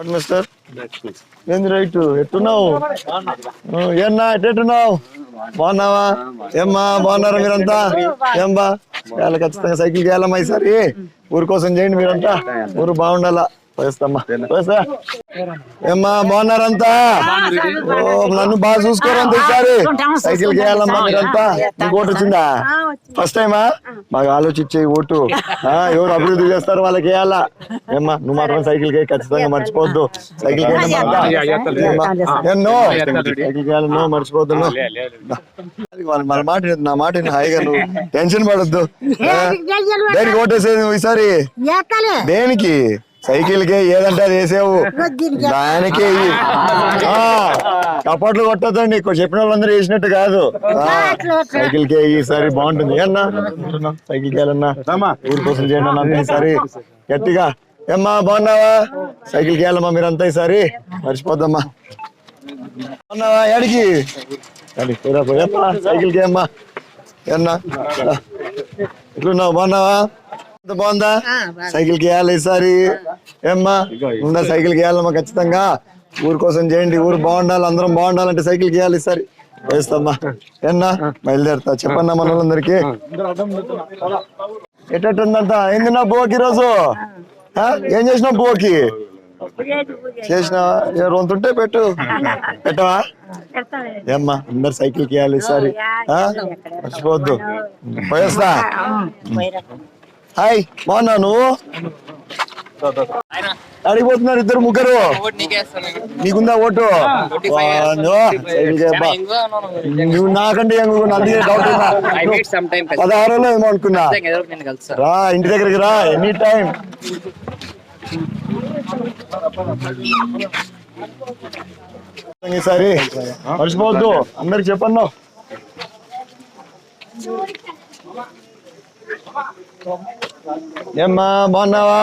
What mister ఏంది right? ఎట్టున్నావు? ఏన్నా ఎట్టున్నావు బాగున్నావా? ఏమ్మా బాగున్నారా మీరంతా? ఏం బా ఇవాళ ఖచ్చితంగా సైకిల్ చేయాలమ్మా ఈసారి. ఊరి కోసం చేయండి మీరంతా. ఊరు బాగుండాలా? ఏమ్మా బాగున్నారంతా? ఓ, నన్ను బాగా చూసుకోరంత ఈసారి? సైకిల్ చేయాలమ్మా మీరంతా. నీకు ఓటు వచ్చిందా? ఫస్ట్ టైమా బాగా ఆలోచించే ఓటు. ఆ, ఎవరు అభివృద్ధి చేస్తారు వాళ్ళకి వేయాలా ఏమ్మా నువ్వు మాత్రం సైకిల్కి ఖచ్చితంగా మర్చిపోవద్దు. సైకిల్ ఎన్నో సైకిల్కి నో మర్చిపోవద్దు నో. వాళ్ళ మన మాట నా మాట హాయిగా నువ్వు. టెన్షన్ పడొద్దు. దేనికి ఓటేసేది నువ్వు ఈసారి? దేనికి? సైకిల్కి ఏదంటే అది వేసావు. దానికి కపట్లు కొట్టద్దండి. చెప్పిన వాళ్ళందరూ వేసినట్టు కాదు. సైకిల్కి ఈసారి బాగుంటుంది. ఏమన్నా? సైకిల్కి వెళ్ళన్నా ఊరి కోసం చేయండి అన్న ఈసారి. గట్టిగా. ఏమ్మా బాగున్నావా? సైకిల్కి వెళ్ళమ్మా మీరంతా ఈసారి. మర్చిపోద్దమ్మా. బాగున్నావా? పోయమ్మా. సైకిల్కి అమ్మా ఏమన్నా? ఎట్లున్నావు? బాగున్నావా? బాగుందా? సైకిల్కి వేయాలి ఈసారి ఏమ్మా ఉందా సైకిల్కి వేయాలమ్మా ఖచ్చితంగా. ఊరు కోసం చేయండి ఊరు బాగుండాలి అందరం బాగుండాలంటే సైకిల్కి వేయాలి ఈసారి. వేస్తామ్మా. ఏన్నా బయలుదేరుతా. చెప్పన్నా మన వాళ్ళందరికీ ఎట్టంతా ఏంది నా బువ్వకి ఈరోజు? ఆ? ఏం చేసినావు బువ్వకి? చేసినావా రొంతుంటే పెట్టు. పెట్టవా? ఏమ్మా అందరు సైకిల్కి వేయాలి ఈసారి. ఆ? మర్చిపోవద్దు. పోయేస్తా. హాయ్ బాగున్నా నువ్వు అడిగిపోతున్నారు ఇద్దరు ముగ్గురు. నీకుందా ఓటు? నువ్వు? నాకంటే అందుకే డౌట్ ఉన్నా. పదహారులో ఏమో అనుకున్నా. రా ఇంటి దగ్గరికి రా ఎనీ టైం. ఈసారి మర్చిపోవద్దు. అందరికి చెప్పన్నా? ఏమ్మా బాగున్నావా?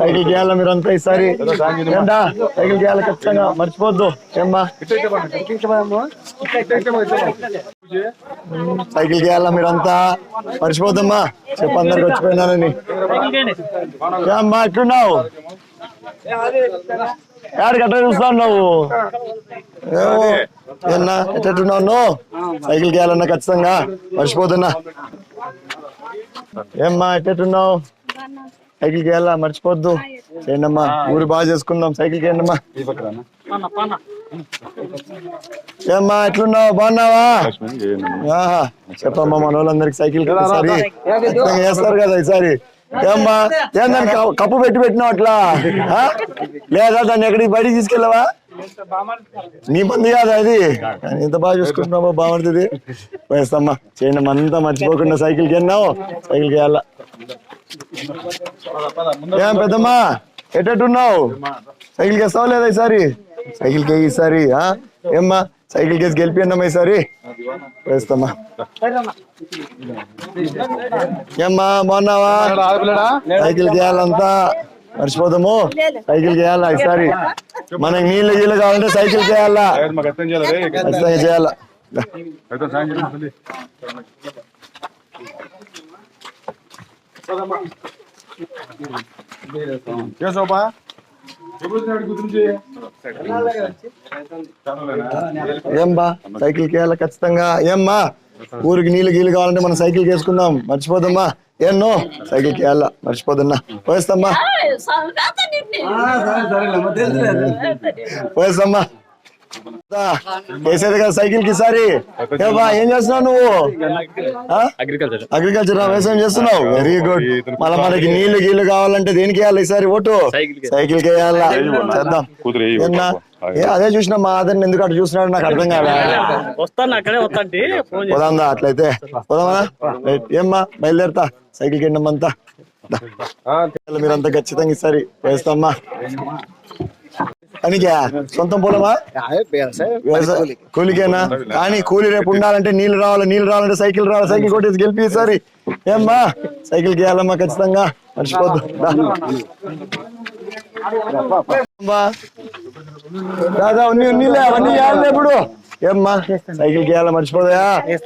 సైకిల్ చేయాలా మీరంతా ఈసారి? ఏంటా సైకిల్ చేయాలి ఖచ్చితంగా. మర్చిపోద్దు. ఏమ్మా? సైకిల్ చేయాలా మీరంతా మర్చిపోద్దమ్మా. చెప్పు అందరికి వచ్చిపోయినానని. ఏమ్మా ఎట్లున్నావు? అట్లా చూస్తావు నువ్వు? ఏమో ఏన్నా ఎట్లున్నావు నువ్వు? సైకిల్ చేయాలన్నా ఖచ్చితంగా. మర్చిపోతున్నా. ఏమ్మా ఎట్టున్నావు సైకిల్ వెళ్ళా మర్చిపోద్దు. చేయండి అమ్మా ఊరు బాగా చేసుకుందాం. సైకిల్ అమ్మా ఏమ్మా ఎట్లున్నావు? బాగున్నావా? ఆహా చెప్పమ్మా మన వాళ్ళందరికి సైకిల్కి ఈసారి ఖచ్చితంగా వేస్తారు కదా ఈసారి. ఏమ్మా? ఏందని క- కప్పు పెట్టి పెట్టినావు అట్లా? లేదా దాన్ని ఎక్కడికి బయటికి తీసుకెళ్ళవా? నీ మంది కాదా అది? ఎంత బాగా చూసుకుంటున్నావో బాగుంటుంది వేస్తామ్మా చేయండి అమ్మా, అంతా మర్చిపోకుండా సైకిల్కి సైకిల్కి సైకిల్ వెళ్ళా. ఏం పెద్దమ్మా ఎట్టట్టున్నావు సైకిల్కి వేస్తావా లేదా ఈసారి? సైకిల్కి ఈసారి ఆ? ఏమ్మా సైకిల్ కేసు గెలిపియండమ్మా ఈసారి? వేస్తామా? ఏమ్మా బాగున్నావా? సైకిల్ చేయాలంతా మర్చిపోదాము. సైకిల్ చేయాలా ఈసారి? మనకి నీళ్ళు గీళ్ళు కావాలంటే సైకిల్ చేయాలా ఖచ్చితంగా చేయాలా. కేశవపా ఏం బా సైకిల్ చేయాలా ఖచ్చితంగా ఏమ్మా ఊరికి నీళ్ళు గీళ్ళు కావాలంటే మనం సైకిల్ చేసుకుందాం మర్చిపోదమ్మా ఎన్నో సైకిల్ చేయాలా మర్చిపోదన్నా పోయేస్తామ్మా పోయేస్తామ్మా కదా సైకిల్కి ఈసారి. ఏ బా ఏం చేస్తున్నావు నువ్వు? అగ్రికల్చర్ అగ్రికల్చర్ వ్యవసాయం చేస్తున్నావు? వెరీ గుడ్ మళ్ళీ మనకి నీళ్ళు గీళ్ళు కావాలంటే దేనికి వేయాలి ఈసారి ఓటు? సైకిల్కి. వేయాలా? చేద్దాం. అదే చూసిన మా ఆదరణ ఎందుకు అటు చూసినాడు నాకు అర్థం కాలే. వస్తాను అక్కడే వస్తాంటి ఫోన్ పోదాందా అట్లయితే? పోదామా. ఏమ్మా బయలుదేరుతా? సైకిల్కి ఎండమంతా మీరంతా ఖచ్చితంగా ఈసారి వేస్తామ్మా. అనికా సొంతం పొలమా? కూలికేనా? కానీ కూలి రేపు ఉండాలంటే నీళ్ళు రావాలి నీళ్ళు రావాలంటే సైకిల్ రావాలి సైకిల్ కొట్టేసి గెలిపి ఈసారి. ఏమ్మా? సైకిల్కి వేయాలమ్మా ఖచ్చితంగా. మర్చిపోద్దు. దాదా ఉన్ని ఉన్నీలే అవన్నీ చేయాలి ఇప్పుడు. ఏమ్మా? సైకిల్ చేయాలా మర్చిపోదా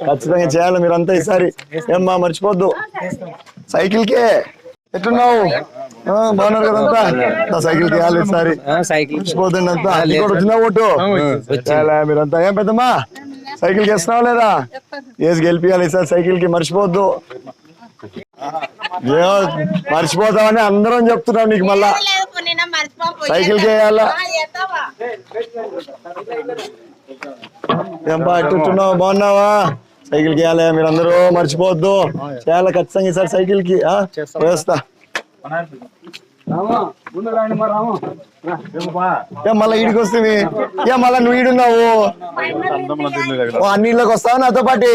ఖచ్చితంగా చేయాలి మీరంతా ఈసారి. ఏమ్మా మర్చిపోద్దు. సైకిల్ కే ఎట్లున్నావు? ఆ, బాగున్నారు కదంతా నా సైకిల్ తీయాలి ఈసారి. సైకిల్. మర్చిపోతుంది అంతా. నీకు కూడా వచ్చిందా ఓటు? మీరంతా. ఏం పెద్దమ్మా? సైకిల్ చేస్తున్నావా లేదా? ఏసి గెలిపియాలి ఈసారి సైకిల్కి మర్చిపోవద్దు ఏమో మర్చిపోతామని అందరం చెప్తున్నాం నీకు మళ్ళా. సైకిల్కి వేయాలా ఏం బా ఎట్టున్నావు బాగున్నావా? సైకిల్కి వేయాలి మీరందరూ మర్చిపోవద్దు. చేయాలి ఖచ్చితంగా ఈసారి సైకిల్కి ఆ? వేస్తా ఏ మళ్ళా ఈడికి వస్తుంది. ఏ మళ్ళా నువ్వు ఈడున్నావు. ఓ అన్నిళ్ళకి వస్తావా నాతో పాటి?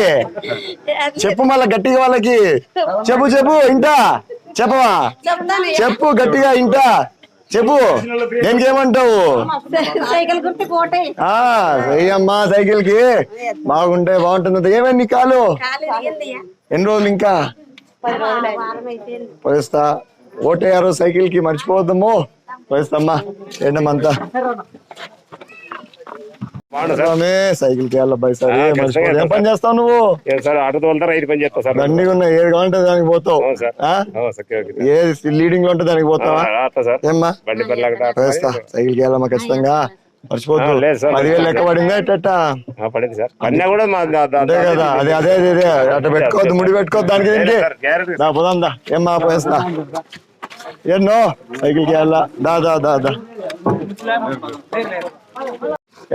చెప్పు మళ్ళా గట్టిగా వాళ్ళకి. చెప్పు చెప్పు ఇంటా. చెప్పవా? చెప్పు గట్టిగా ఇంటా. చెప్పు. దేనికి ఏమంటావు సైకిల్ అమ్మా సైకిల్కి బాగుంటే బాగుంటుంది. ఏమైంది నీ కాలు? ఎన్ని రోజులు ఇంకా? పోయిస్తా. ఓటేయారు సైకిల్కి మర్చిపోవద్దము పోయిస్తామ్మా ఏంటమ్మంతా? సైకిల్ సరే ఏం పని చేస్తావు నువ్వు? ఏ సార్ ఆటో తోలుతా రైతు పని చేస్తా సార్? దండిగా ఉన్నాయి ఏది కావాలంటే దానికి పోతావు. ఏది లీడింగ్లో ఉంటే దానికి పోతావా? ఏమ్మా. వేస్తా సైకిల్కి వెళ్ళమ్మా ఖచ్చితంగా. పదివేలు లెక్క పడిందా ఎట్ట ఆ, పడింది సార్. పడినా కూడా మా దా- దా- అదే కదా అదే అదే అదే అట్ట పెట్టుకోవద్దు ముడి పెట్టుకోవద్దు దానికి దా ఏమ్మా పోయేస్తా. ఎన్నో సైకిల్కి వెళ్ళా. దా దా దా దా.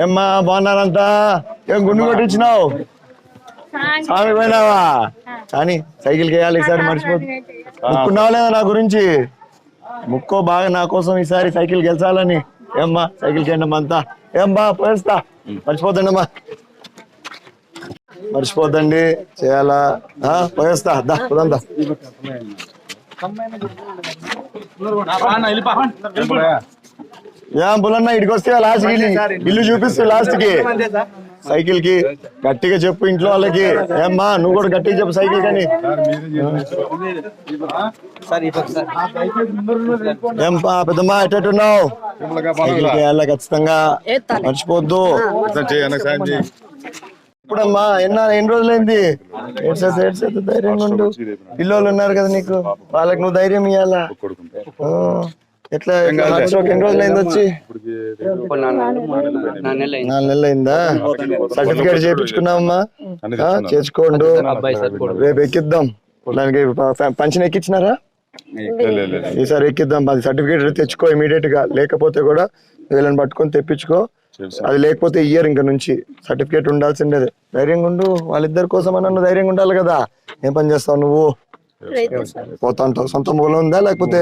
ఏమ్మా బాగున్నారంతా? ఏం గుండు కొట్టించినావు? స్వామి పోయినావా? కానీ సైకిల్కి వేయాలి ఈసారి మర్చిపోతు. ముక్కున్నావా లేదా నా గురించి? ముక్కో బాగా నా కోసం ఈసారి సైకిల్ గెలిచాలని. ఏమ్మా సైకిల్కి ఎండమ్మా అంతా. ఏమ్మా పోయేస్తా. మర్చిపోతండమ్మా మర్చిపోద్దండి చేయాలా? ఆ, పోయేస్తా దా యా బులన్న ఇడికి వస్తే లాస్ట్కి ఇల్లు చూపిస్తూ లాస్ట్కి. సైకిల్కి. గట్టిగా చెప్పు ఇంట్లో వాళ్ళకి. ఏమ్మా నువ్వు కూడా గట్టిగా చెప్పు సైకిల్ కానీ ఏం పా పెద్దమ్మా ఎట్టున్నావు సైకిల్కి వెళ్ళా ఖచ్చితంగా. మర్చిపోద్దు. ఇప్పుడమ్మా ఎన్న ఎన్ని రోజులైంది? ఏడ్సేది ఏడ్సేది ధైర్యంగా ఉండు. పిల్లలు ఉన్నారు కదా నీకు. వాళ్ళకి నువ్వు ధైర్యం ఇవ్వాలా ఎట్లా రోజులైంది వచ్చి? నాలుగు నెలలు. అయిందా. సర్టిఫికేట్ చేయించుకున్నావమ్మా ఆ, చేర్చుకోండు. రేపు ఎక్కిద్దాం. దానికి పంచిన ఎక్కించినారా ఈసారి ఎక్కిద్దాం. అది సర్టిఫికేట్ తెచ్చుకో ఇమీడియట్గా లేకపోతే కూడా వీళ్ళని పట్టుకొని తెప్పించుకో. అది లేకపోతే ఇయర్ ఇంకా నుంచి. సర్టిఫికేట్ ఉండాల్సిండేది. ధైర్యంగా ఉండు. వాళ్ళిద్దరి కోసం అన్న ధైర్యంగా ఉండాలి కదా. ఏం పని చేస్తావు నువ్వు? పోతా సొంత పొలం ఉందా? లేకపోతే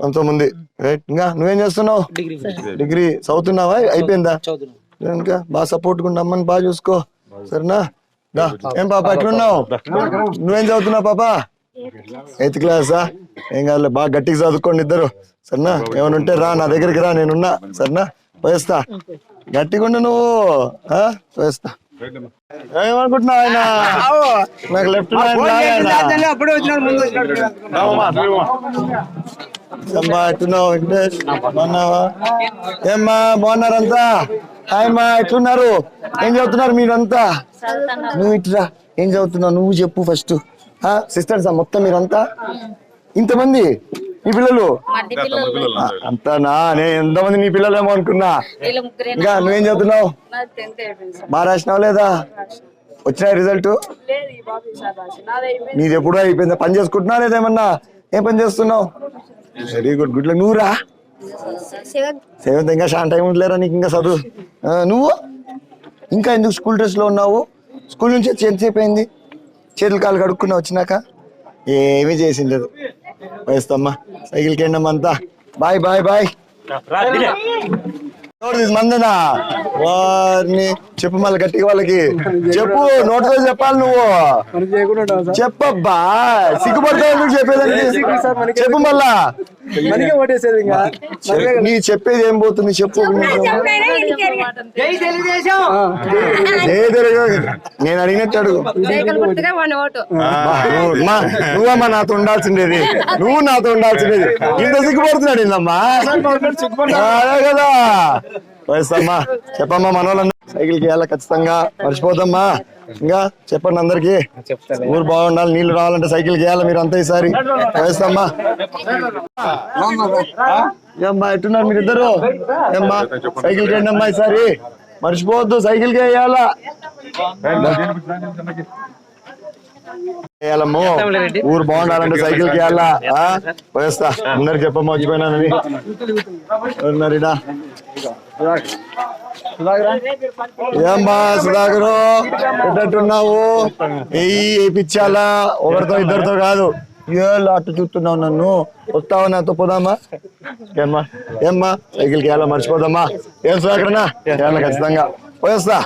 సొంతం ఉంది? రైట్. ఇంకా నువ్వేం చేస్తున్నావు? డిగ్రీ చదువుతున్నావా? అయిపోయిందా? ఇంకా బాగా సపోర్ట్గా అమ్మని బాగా చూసుకో. సరేనా? దా. ఏం పాప? ఎట్లున్నావు నువ్వేం చదువుతున్నావు పాప? ఎయిత్ క్లాసా ఏం కాదులే బాగా గట్టిగా చదువుకోండి ఇద్దరు. సరేనా? ఏమైనా ఉంటే రా నా దగ్గరికి రా నేనున్నా. సరేనా? పోయేస్తా. గట్టిగా ఉండు నువ్వు? పోయేస్తా. ఏమనుకుంటున్నావు ఆయన? నాకు లెఫ్ట్ అప్పుడే వచ్చినాడు ముందు ఏమ్మా ఎట్లున్నావు వెంకటేష్? బాగున్నావా? ఏమ్మా బాగున్నారంతా? హాయమ్మా ఎట్లున్నారు? ఏం చదువుతున్నారు మీరంతా? నువ్వు ఇట్రా ఏం చదువుతున్నావు? నువ్వు చెప్పు ఫస్ట్ సిస్టర్సా మొత్తం మీరంతా? ఇంతమంది? నీ పిల్లలు? అంతానా? నేను ఎంతమంది నీ పిల్లలేమో అనుకున్నా. ఇంకా నువ్వేం చదువుతున్నావు? బాగా రాసినావు లేదా? వచ్చిన రిజల్ట్? నాది అయిపోయింది. నీది ఎప్పుడూ అయిపోయిందా. పని చేసుకుంటున్నా లేదా ఏమన్నా? ఏం పని చేస్తున్నావు? వెరీ గుడ్ గుడ్ నువ్వు రా సెవెంత్. ఇంకా చాలా టైం ఉండలేరా నీకు ఇంకా చదువు? నువ్వు? ఇంకా ఎందుకు స్కూల్ డ్రెస్లో ఉన్నావు? స్కూల్ నుంచి వచ్చి ఎంతసేపు అయింది? చేతులు కాలు కడుక్కున్నా వచ్చినాక? ఏమీ చేసిండదు. వేస్తామ్మా సైకిల్కి ఎండమ్మా అంతా బాయ్ బాయ్ బాయ్ మందనా వారిని చెప్పు మళ్ళీ గట్టిగా వాళ్ళకి చెప్పు నోటితో చెప్పాలి నువ్వు చెప్పబ్బా సిగ్గుపడతావు చెప్పేదానికి చెప్పు మళ్ళా మనకే ఓటేసేది ఇంకా. నీ చెప్పేది ఏం పోతుంది చెప్పు. నేను అడిగినట్టు అడుగు. నువ్వమ్మా నాతో ఉండాల్సిండేది. నువ్వు నాతో ఉండాల్సిండేది. ఇంత సిగ్గుపడుతున్నాడు ఏందమ్మా? అదే కదా. వయసమ్మా చెప్పమ్మా మనోళ్ళందరూ. సైకిల్కి వెళ్ళాలి ఖచ్చితంగా. మర్చిపోదమ్మా. ఇంకా చెప్పండి అందరికి. ఊరు బాగుండాలి నీళ్ళు రావాలంటే సైకిల్కి వెళ్ళాలి మీరు అంతా ఈసారి. వేస్తామ్మా. ఏమ్మా ఎట్టున్నారు మీరు ఇద్దరు ఏమ్మా సైకిల్కి అమ్మా ఈసారి. మర్చిపోవద్దు సైకిల్కి ఊరు బాగుండాలంటే సైకిల్కి వెళ్ళాలా ఆ? వేస్తా అందరికి చెప్పమ్మా వచ్చిపోయినానని ఉన్నారిడా ఏమ్మా సుధాకరు? ఎట్టట్టున్నావు? ఎయ్యి వేయించాలా ఒకరితో ఇద్దరితో కాదు. ఏళ్ళు అట్టు చూస్తున్నావు నన్ను? వస్తావా నాతో? పోదామా? ఏమ్మా? ఏమ్మా? సైకిల్కి వెళ్ళా మర్చిపోదామా? ఏం సుధాకరనా వెళ్ళా ఖచ్చితంగా. పోయేస్తా.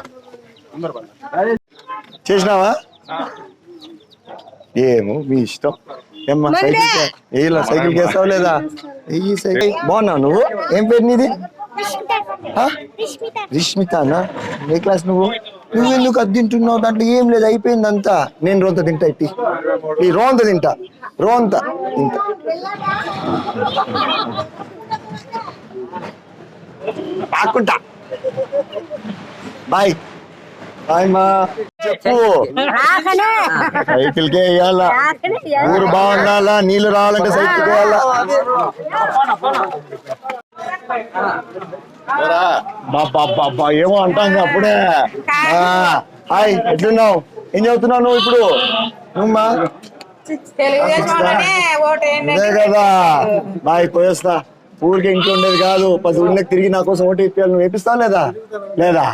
చేసినావా? ఏమో మీ ఇష్టం. ఏమ్మా సైకిల్ వేయాల సైకిల్ వేస్తావు లేదా వెయ్యి సైకిల్? బాగున్నావు నువ్వు? ఏం పేరు నీది? ఆ? రిష్మితానా? ఏ క్లాస్ నువ్వు? నువ్వు ఎందుకు అది తింటున్నావు? దాంట్లో ఏం లేదు అయిపోయింది అంతా నేను రోంత తింటా ఇట్టి. ఈ రోంత తింటా రోంత. తింటా. ఆకుంటా. బాయ్. చెప్పు. సైకిల్ కే వేయాలా? ఊరు బాగుండాలా? నీళ్ళు రావాలంటే సైకిల్ బాబా బాబా ఏమో అంటాం అప్పుడే. ఆ, హాయ్ ఎట్లున్నావు? ఏం చదువుతున్నావు నువ్వు ఇప్పుడు. అదే కదా. బాయ్ పోయేస్తా. ఊరికే ఇంట్లో ఉండేది కాదు. పది ఊళ్ళకి తిరిగి నా కోసం ఓటు ఇప్పాలి నువ్వు వేపిస్తావు లేదా? లేదా?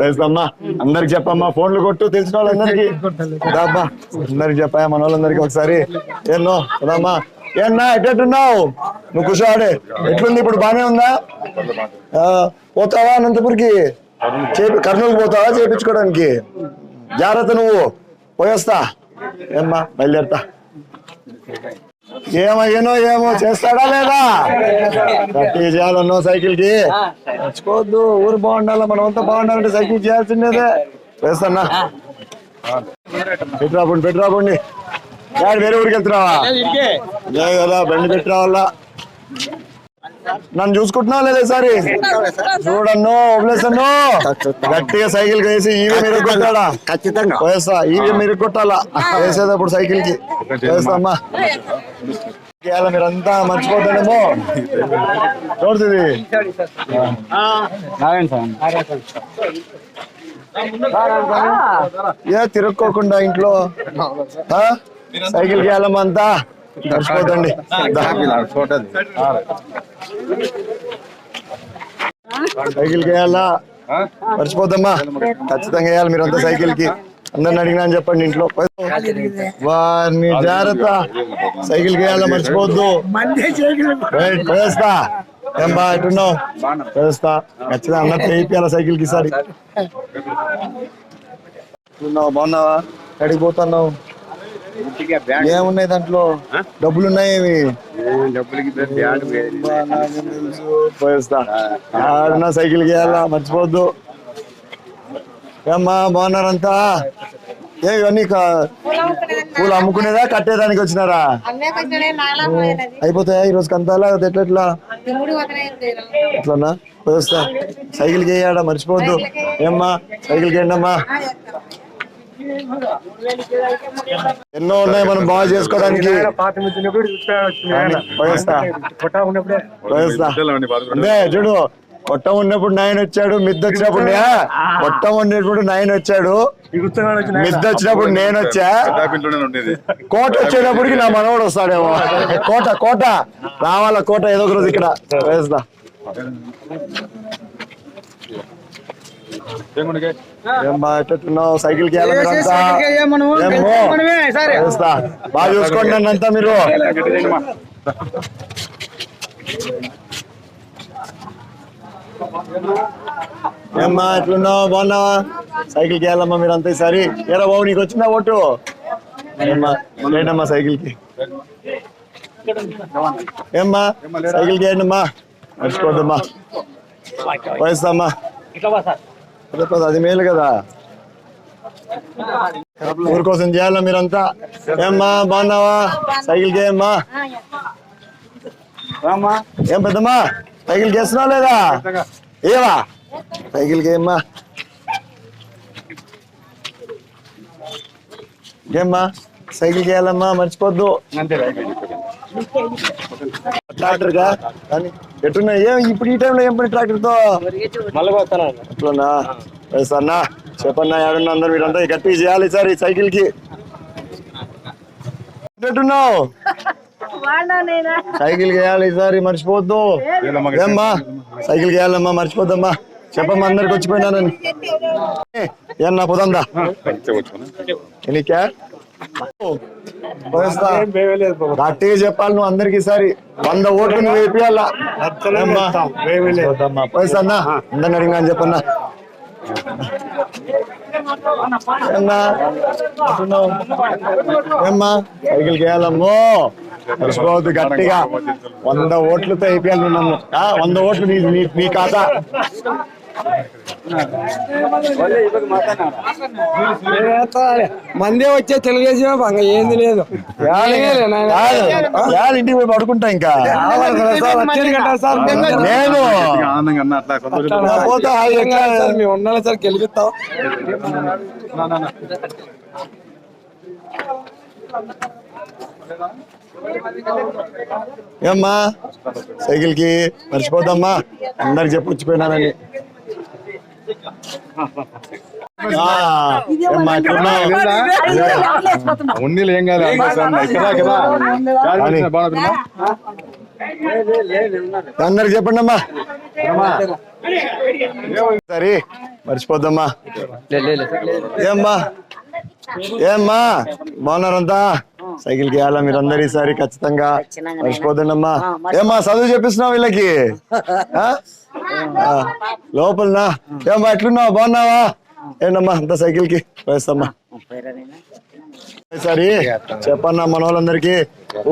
వేస్తామ్మా అందరికి చెప్పమ్మా ఫోన్లు కొట్టు తెలిసిన వాళ్ళందరికి. అబ్బా అందరికి చెప్పా మన వాళ్ళందరికి ఒకసారి ఏన్నో కదమ్మా ఏన్నా ఎట్టెట్టున్నావు నువ్వు కుషాడే. ఎట్లుంది? ఇప్పుడు బానే ఉందా? పోతావా అనంతపురికి? చేపి కర్నూలు పోతావా చేపించుకోవడానికి? జాగ్రత్త నువ్వు. పోయేస్తా. ఏమ్మా బయలుదేరుతా. ఏమయ్యానో ఏమో చేస్తాడా లేదా? గట్టి చేయాలన్నో సైకిల్కి మర్చిపోవద్దు ఊరు బాగుండాలి మనం అంతా బాగుండాలంటే సైకిల్ చేయాల్సిందేదే. వేస్తానా పెట్టురాకండి పెట్టురాకండి యాడ్ వేరే ఊరికి వెళ్తున్నావా? అదే కదా బండి పెట్టిరావాలా? నన్ను చూసుకుంటున్నావా లేదా ఈసారి? చూడన్నో వదిలేసన్నో. గట్టిగా సైకిల్ వేసి ఈవే మీరు కొట్టాడా ఖచ్చితంగా. వేస్తా ఈవే మీరు కొట్టాలా వేసేటప్పుడు సైకిల్కి వేస్తామ్మా. ఇవాళ మీరంతా మర్చిపోతానేమో చూడుతుంది ఏ తిరుక్కోకుండా ఇంట్లో? ఆ? సైకిల్కి వెళ్ళమంతా మర్చిపోతండి దా. సైకిల్కి వేయాలా మర్చిపోద్దమ్మా. ఖచ్చితంగా వేయాలి మీరంతా సైకిల్కి అందరిని అడిగినా అని చెప్పండి ఇంట్లో. వారిని జాగ్రత్త. సైకిల్కి వేయాలా మర్చిపోవద్దు వేస్తా ఏం బా ఎట్టున్నావు వేస్తా ఖచ్చితంగా అందరు చేయిపోయాలా సైకిల్కి ఉన్నావు బాగున్నావా? ఎక్కడికి పోతున్నావు ఏమున్నాయి దాంట్లో? డబ్బులు ఉన్నాయి సైకిల్కి వెళ్ళా మర్చిపోవద్దు. ఏమ్మా బాగున్నారంతా? ఏ ఇవన్నీ పూలు అమ్ముకునేదా కట్టేదానికి వచ్చినారా? అమ్మే అయిపోతాయా? ఈ రోజు కంతాలా ఎట్లా ఎట్లా? ఎట్లన్నా? పోయేస్తా. సైకిల్కి వేయాడా మర్చిపోవద్దు ఏమ్మా సైకిల్కి ఏంటమ్మా ఎన్నో ఉన్నాయి మనం బాగా చేసుకోవడానికి. పోయేస్తా. పోయేస్తా. అంటే చూడు కొట్ట ఉన్నప్పుడు నాయన వచ్చాడు మిద్ద వచ్చినప్పుడు నే- కొట్ట ఉన్నప్పుడు నాయన వచ్చాడు మిద్ద వచ్చినప్పుడు నేను వచ్చా. కోట వచ్చేటప్పటికి నా మనవడు వస్తాడేమో. కోట కోట. రావాల కోట? ఏదో ఒక రోజు ఇక్కడ. వేస్తా ఏం బా ఎట్టున్నావు సైకిల్కి బాగా చూసుకోండి నన్ను అంతా మీరు. ఏమ్మా ఎట్లున్నావు? బాగున్నావా? సైకిల్కి వెళ్ళమ్మా మీరు అంతా ఈసారి. ఏరా బాబు నీకు వచ్చిందా ఓటు? ఏంటమ్మా సైకిల్కి. ఏమ్మా సైకిల్కి ఏంటమ్మా మర్చిపోద్దమ్మా. వయస్తామ్మా ఇట్లా అదే మేలు కదా. ఊరి కోసం చేయాలా మీరంతా? ఏమ్మా బాగున్నావా? సైకిల్కి ఏమ్మా ఏం పెద్దమ్మా? సైకిల్ చేస్తున్నావు లేదా? ఏవా? సైకిల్కి ఏమ్మా ఏమ్మా సైకిల్కి వెళ్ళమ్మా మర్చిపోద్దు. ట్రాక్టర్గా కానీ ఎట్టున్నా? ఏం ఇప్పుడు ఈ టైంలో ఏం పని ట్రాక్టర్తో మళ్ళీ వస్తాను అట్లనా సరే అన్నా చెప్పన్నా ఏడన్నా అందరు వీళ్ళంతా గట్టి చేయాలి సార్ ఈ సైకిల్కి ఎట్టున్నావు సైకిల్ వేయాలి ఈసారి మర్చిపోవద్దు ఏమ్మా? సైకిల్ వేయాలమ్మా మర్చిపోద్దమ్మా. చెప్పమ్మా అందరికి వచ్చిపోయినానని ఏమన్నా పోదాందా? ఎనికా పోయేస్తా. గట్టిగా చెప్పాలి నువ్వు అందరికి ఈసారి. వంద ఓట్లు నువ్వు వేపియాలా అన్నా. అందరిని అడిగినా అని చెప్పన్నా. ఏమ్మా? సైకిల్ గట్టిగా. వంద ఓట్లతో అయిపోయాలి నువ్వు నన్ను. వంద ఓట్లు నీ నీ- నీ ఖాతా. మందే వచ్చే తెలుగుదేశం బంగ ఏంది లేదు. ఇంటికి పోయి పడుకుంటా ఇంకా? నేను. మేము ఉండాలి సార్ గెలిపిస్తాం. ఏమ్మా? సైకిల్కి మర్చిపోద్దమ్మా? అందరికి చెప్పి వచ్చిపోయినానని ఆ, ఏమ్మా, ఎట్లున్నావు? ఉన్నీళ్ళు ఏం కాదు అందరికి చెప్పండి అమ్మా సరే మర్చిపోద్దమ్మా ఏమ్మా ఏమ్మా బాగున్నారంతా సైకిల్కి వెళ్ళా మీరు అందరు ఈసారి ఖచ్చితంగా మర్చిపోద్దండమ్మా ఏమ్మా చదువు చెప్పిస్తున్నావు వీళ్ళకి? లోపలనా ఏమ్మా ఎట్లున్నావు? బాగున్నావా? ఏంటమ్మా అంత సైకిల్కి? వేస్తామ్మా సరే చెప్పన్నా మన వాళ్ళందరికి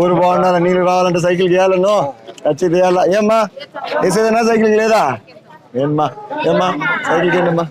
ఊరు బాగుండాలి నీళ్ళు రావాలంటే సైకిల్ చేయాలను ఖచ్చితంగా చేయాలా ఏమ్మా వేసేదన్నా సైకిల్ లేదా? ఏమ్మా ఏమ్మా సైకిల్ ఏంటమ్మా?